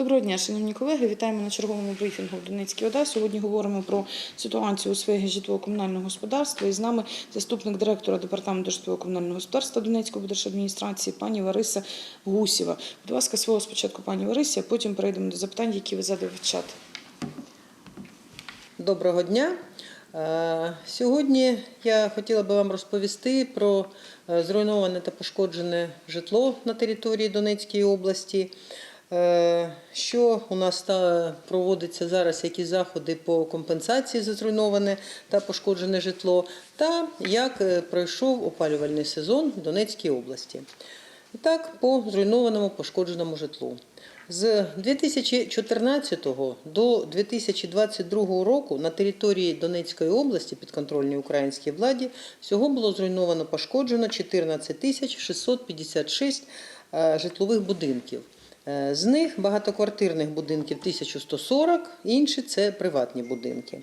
Доброго дня, шановні колеги. Вітаємо на черговому брифінгу в Донецькій ОДА. Сьогодні говоримо про ситуацію у сфері житлово-комунального господарства. І з нами заступник директора департаменту житлово-комунального господарства Донецької держадміністрації пані Вариса Гусєва. Будь ласка, слово спочатку пані Варисі, а потім перейдемо до запитань, які ви задали в чат. Доброго дня. Е, Сьогодні я хотіла би вам розповісти про е, зруйноване та пошкоджене житло на території Донецької області. Е, Що у нас проводиться зараз, які заходи по компенсації за зруйноване та пошкоджене житло, та як е, пройшов опалювальний сезон в Донецькій області. І так, по зруйнованому пошкодженому житлу. З 2014 до 2022 року на території Донецької області підконтрольній українській владі всього було зруйновано пошкоджено 14 тисяч 656 е, житлових будинків. Е, З них багатоквартирних будинків 1140, інші це приватні будинки.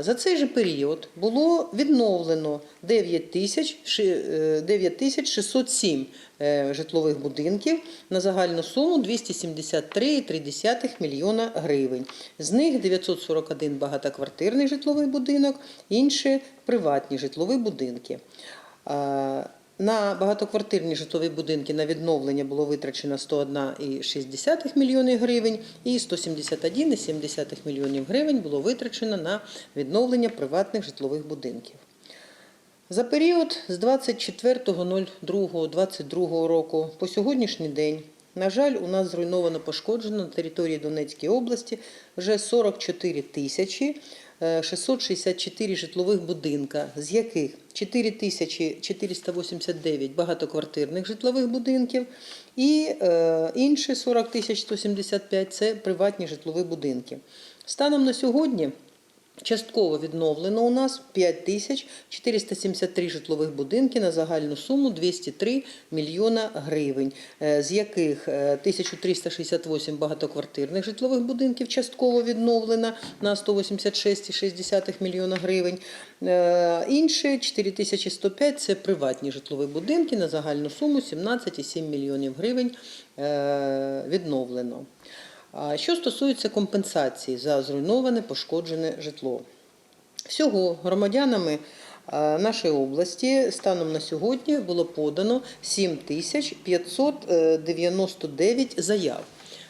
За цей же період було відновлено 9 тисяч ши- е, 9607 е, житлових будинків на загальну суму 273,3 мільйона гривень. З них 941 багатоквартирний житловий будинок, інші приватні житлові будинки. На багатоквартирні житлові будинки на відновлення було витрачено 101,6 мільйони гривень і 171,7 мільйонів гривень було витрачено на відновлення приватних житлових будинків. За період з 24.02.22 року по сьогоднішній день, на жаль, у нас зруйновано пошкоджено на території Донецької області вже 44 тисячі 664 житлових будинка, з яких 4489 багатоквартирних житлових будинків і е, інші 40 тисяч 175 – це приватні житлові будинки. Станом на сьогодні Частково відновлено у нас 5473 житлових будинки на загальну суму 203 мільйона гривень, е, з яких е, 1368 багатоквартирних житлових будинків частково відновлено на 186,6 мільйона гривень. Е, Інші 4105 – це приватні житлові будинки на загальну суму 17,7 мільйонів гривень е, відновлено. А Що стосується компенсації за зруйноване пошкоджене житло, всього громадянами нашої області станом на сьогодні було подано 7599 заяв.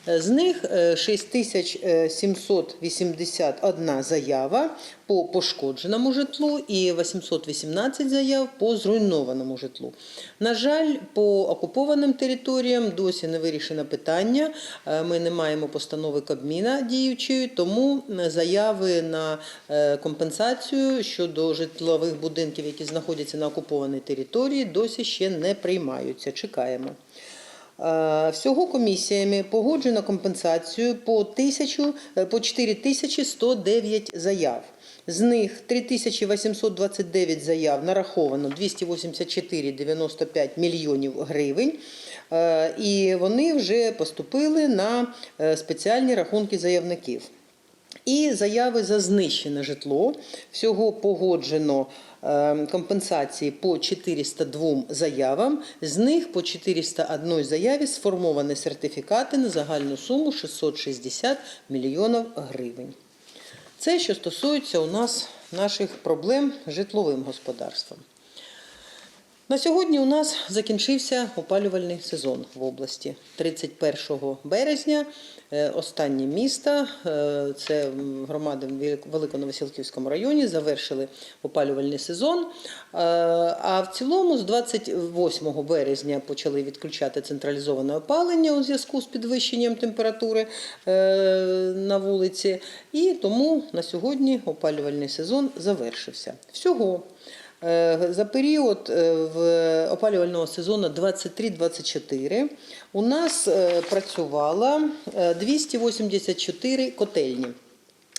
З них е, 6781 заява по пошкодженому житлу і 818 заяв по зруйнованому житлу. На жаль, по окупованим територіям досі не вирішено питання. Е, Ми не маємо постанови Кабміна діючої, тому е, заяви на е, компенсацію щодо житлових будинків, які знаходяться на окупованій території, досі ще не приймаються. Чекаємо. Е, Всього комісіями погоджено компенсацію по, тисячу, е, по 4109 заяв. З них 3829 заяв нараховано 284,95 мільйонів гривень. Е, І вони вже поступили на спеціальні рахунки заявників. І заяви за знищене житло. Всього погоджено е, компенсації по 402 заявам. З них по 401 заяві сформовані сертифікати на загальну суму 660 мільйонів гривень. Це що стосується у нас наших проблем з житловим господарством. На сьогодні у нас закінчився опалювальний сезон в області. 31 березня е, останні міста, е, це громади в Великоновосілківському районі, завершили опалювальний сезон. Е, А в цілому з 28 березня почали відключати централізоване опалення у зв'язку з підвищенням температури на вулиці. І тому на сьогодні опалювальний сезон завершився. Всього За період е, опалювального сезону 23-24 у нас е, працювало е, 284 котельні,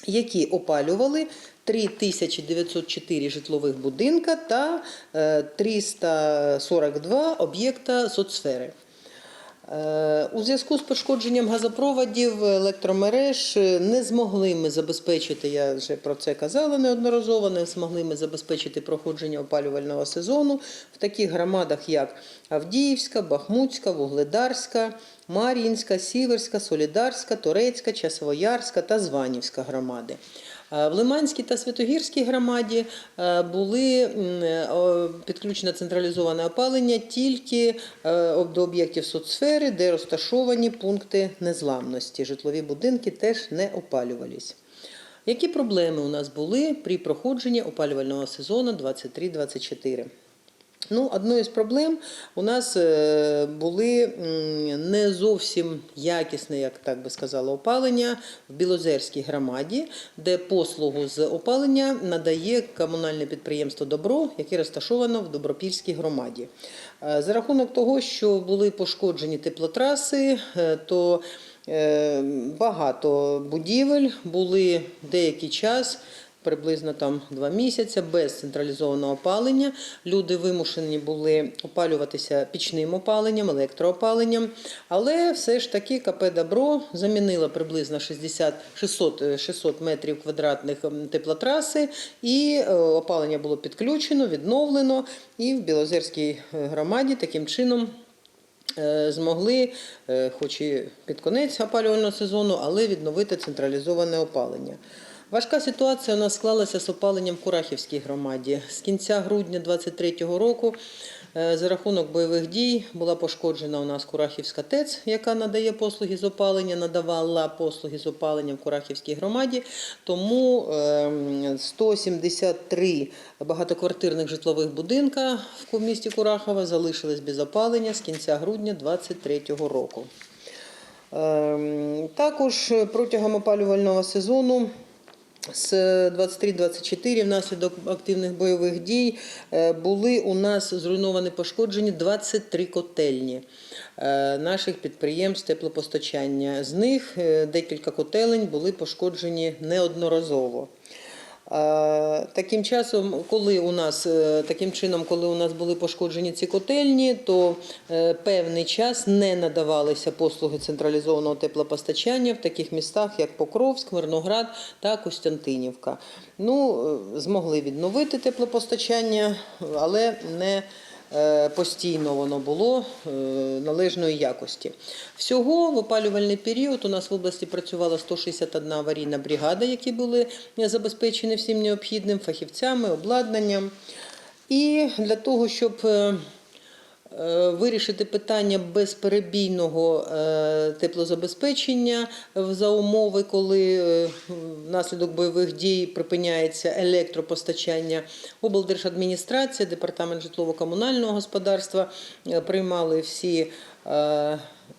які опалювали 3904 житлових будинка та е, 342 об'єкта соцсфери. Е, У зв'язку з пошкодженням газопроводів електромереж е, не змогли ми забезпечити, я вже про це казала неодноразово, не змогли ми забезпечити проходження опалювального сезону в таких громадах, як Авдіївська, Бахмутська, Вугледарська, Мар'їнська, Сіверська, Солідарська, Торецька, Часовоярська та Званівська громади. Е, В Лиманській та Святогірській громаді е, були е, підключено централізоване опалення тільки до об'єктів соцсфери, де розташовані пункти незламності. Житлові будинки теж не опалювались. Які проблеми у нас були при проходженні опалювального сезону 23-24? Ну, одною з проблем у нас е, були не зовсім якісне, як так би сказала, опалення в Білозерській громаді, де послугу з опалення надає комунальне підприємство Добро, яке розташовано в Добропільській громаді. Е, За рахунок того, що були пошкоджені теплотраси, е, то е, багато будівель були деякий час приблизно там два місяці без централізованого опалення. Люди вимушені були опалюватися пічним опаленням, електроопаленням. Але все ж таки КП Добро замінило приблизно 60 600, е, 600 метрів квадратних ем, теплотраси, і е, опалення було підключено, відновлено. І в Білозерській е, громаді таким чином е, змогли, хоч і під конець опалювального сезону, але відновити централізоване опалення. Важка ситуація у нас склалася з опаленням в Курахівській громаді. З кінця грудня 2023 року е, за рахунок бойових дій була пошкоджена у нас Курахівська ТЕЦ, яка надає послуги з опалення, надавала послуги з опалення в Курахівській громаді. Тому ем, 173 багатоквартирних житлових будинка в місті Курахова залишились без опалення з кінця грудня 2023 року. Ем, Також протягом опалювального сезону з 23-24 внаслідок активних бойових дій е, були у нас зруйновані пошкоджені 23 котельні е, наших підприємств теплопостачання. З них е, декілька котелень були пошкоджені неодноразово. Таким часом, коли у нас е, таким чином, коли у нас були пошкоджені ці котельні, то е, певний час не надавалися послуги централізованого теплопостачання в таких містах, як Покровськ, Мирноград та Костянтинівка. Ну, е, змогли відновити теплопостачання, але не постійно воно було е, належної якості. Всього в опалювальний період у нас в області працювала 161 аварійна бригада, які були забезпечені всім необхідним фахівцями, обладнанням. І для того, щоб е, е, вирішити питання безперебійного е, теплозабезпечення за умови, коли е, внаслідок бойових дій припиняється електропостачання. Облдержадміністрація, департамент житлово-комунального господарства е, приймали всі е,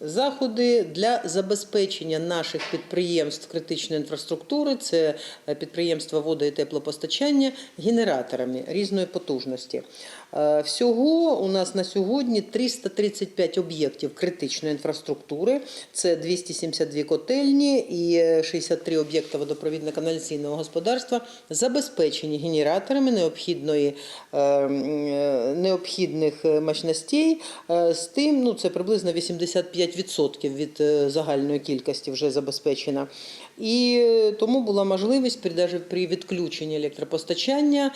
заходи для забезпечення наших підприємств критичної інфраструктури, це е, підприємства води і теплопостачання, генераторами різної потужності. Е, Всього у нас на сьогодні 335 об'єктів критичної інфраструктури, це 272 котельні і е, 63 об'єкти водопровідно-каналізаційного господарства забезпечені генераторами необхідної, е, е, необхідних е, мощностей. Е, З тим, ну це приблизно 85% від е, загальної кількості вже забезпечена. І тому була можливість при, відключенні електропостачання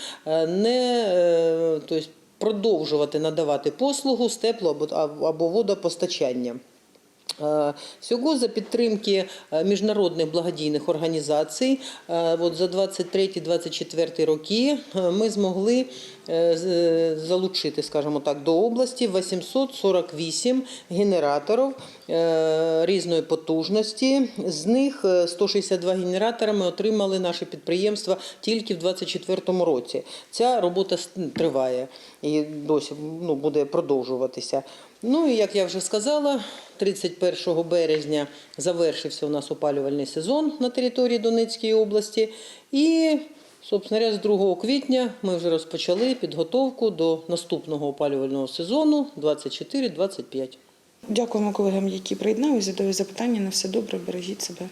не тобто, продовжувати надавати послугу з тепло або водопостачання. Е, Всього за підтримки е, міжнародних благодійних організацій, е, от за 23-24 роки ми змогли залучити, скажімо так, до області 848 генераторів різної потужності. З них е, 162 генератора ми отримали наші підприємства тільки в 2024 році. Ця робота триває і досі ну, буде продовжуватися. Ну і як я вже сказала, 31 березня завершився у нас опалювальний сезон на території Донецької області. І, собственно, з 2 квітня ми вже розпочали підготовку до наступного опалювального сезону 24-25. Дякуємо колегам, які приєдналися, Задаю запитання. На все добре, бережіть себе.